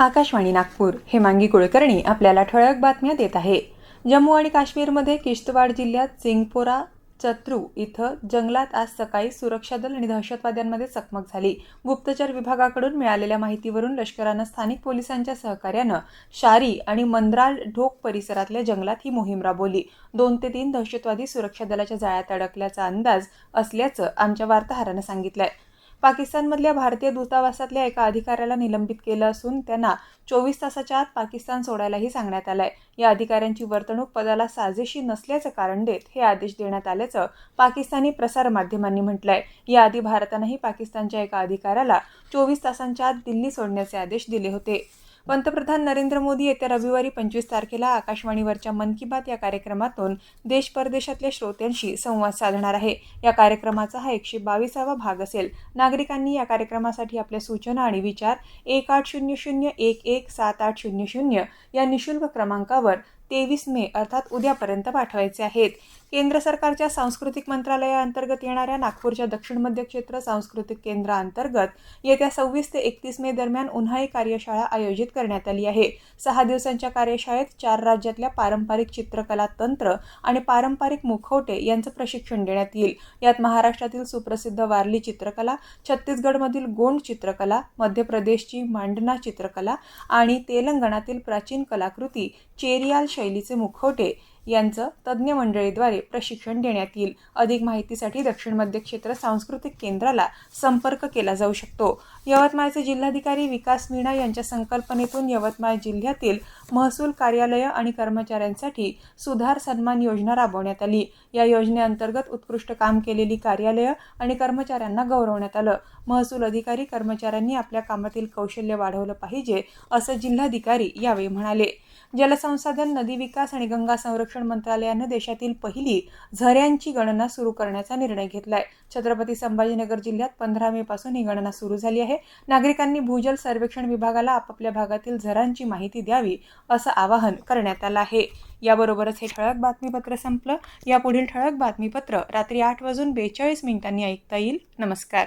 आकाशवाणी नागपूर. हेमांगी कुलकर्णी आपल्याला ठळक बातम्या देत आहे. जम्मू आणि काश्मीरमध्ये किश्तवाड जिल्ह्यात सिंगपोरा चत्रू इथं जंगलात आज सकाळी सुरक्षा दल आणि दहशतवाद्यांमध्ये चकमक झाली. गुप्तचर विभागाकडून मिळालेल्या माहितीवरून लष्करानं स्थानिक पोलिसांच्या सहकार्यानं शारी आणि मंद्राल ढोक परिसरातल्या जंगलात ही मोहीम राबवली. दोन ते तीन दहशतवादी सुरक्षा दलाच्या जाळ्यात अडकल्याचा अंदाज असल्याचं आमच्या वार्ताहरानं सांगितलं आहे पाकिस्तानमधल्या भारतीय दूतावासातल्या एका अधिकाऱ्याला निलंबित केलं असून त्यांना चोवीस तासाच्या आत पाकिस्तान सोडायलाही सांगण्यात आलंय. या अधिकाऱ्यांची वर्तणूक पदाला साजेशी नसल्याचं कारण देत हे आदेश देण्यात आल्याचं पाकिस्तानी प्रसारमाध्यमांनी म्हटलंय. याआधी भारतानंही पाकिस्तानच्या एका अधिकाऱ्याला चोवीस तासांच्या आत दिल्ली सोडण्याचे आदेश दिले होते. पंतप्रधान नरेंद्र मोदी येत्या रविवारी पंचवीस तारखेला आकाशवाणीवरच्या मन की बात या कार्यक्रमातून देश परदेशातल्या श्रोत्यांशी संवाद साधणार आहे. या कार्यक्रमाचा हा एकशे बावीसावा भाग असेल. नागरिकांनी या कार्यक्रमासाठी आपल्या सूचना आणि विचार एक आठ शून्य शून्य एक एक सात आठ शून्य शून्य या निशुल्क क्रमांकावर तेवीस मे अर्थात उद्यापर्यंत पाठवायचे आहेत. केंद्र सरकारच्या सांस्कृतिक मंत्रालयाअंतर्गत येणाऱ्या नागपूरच्या दक्षिण मध्य क्षेत्र सांस्कृतिक केंद्राअंतर्गत येत्या सव्वीस ते एकतीस मे दरम्यान उन्हाळी कार्यशाळा आयोजित करण्यात आली आहे. सहा दिवसांच्या कार्यशाळेत चार राज्यातल्या पारंपरिक चित्रकला तंत्र आणि पारंपरिक मुखवटे यांचं प्रशिक्षण देण्यात येईल. यात महाराष्ट्रातील सुप्रसिद्ध वारली चित्रकला छत्तीसगडमधील गोंड चित्रकला मध्य प्रदेशची मांडना चित्रकला आणि तेलंगणातील प्राचीन कलाकृती चेरियाल शैलीचे मुखवटे यांचं तज्ज्ञ मंडळीद्वारे प्रशिक्षण देण्यात येईल. अधिक माहितीसाठी दक्षिण मध्य क्षेत्र सांस्कृतिक केंद्राला संपर्क केला जाऊ शकतो. यवतमाळचे जिल्हाधिकारी विकास मीणा यांच्या संकल्पनेतून यवतमाळ जिल्ह्यातील महसूल कार्यालय आणि कर्मचाऱ्यांसाठी सुधार सन्मान योजना राबवण्यात आली. या योजनेअंतर्गत उत्कृष्ट काम केलेली कार्यालय आणि कर्मचाऱ्यांना गौरवण्यात आलं. महसूल अधिकारी कर्मचाऱ्यांनी आपल्या कामातील कौशल्य वाढवलं पाहिजे असं जिल्हाधिकारी यावेळी म्हणाले. जलसंसाधन नदी विकास आणि गंगा संरक्षण मंत्रालयानं देशातील पहिली झऱ्यांची गणना सुरू करण्याचा निर्णय घेतलाय. छत्रपती संभाजीनगर जिल्ह्यात पंधरा मे पासून ही गणना सुरू झाली आहे. नागरिकांनी भूजल सर्वेक्षण विभागाला आपापल्या भागातील झरांची माहिती द्यावी असं आवाहन करण्यात आलं आहे. याबरोबरच हे ठळक बातमीपत्र संपलं. यापुढील ठळक बातमीपत्र रात्री आठ वाजून बेचाळीस मिनिटांनी ऐकता येईल. नमस्कार.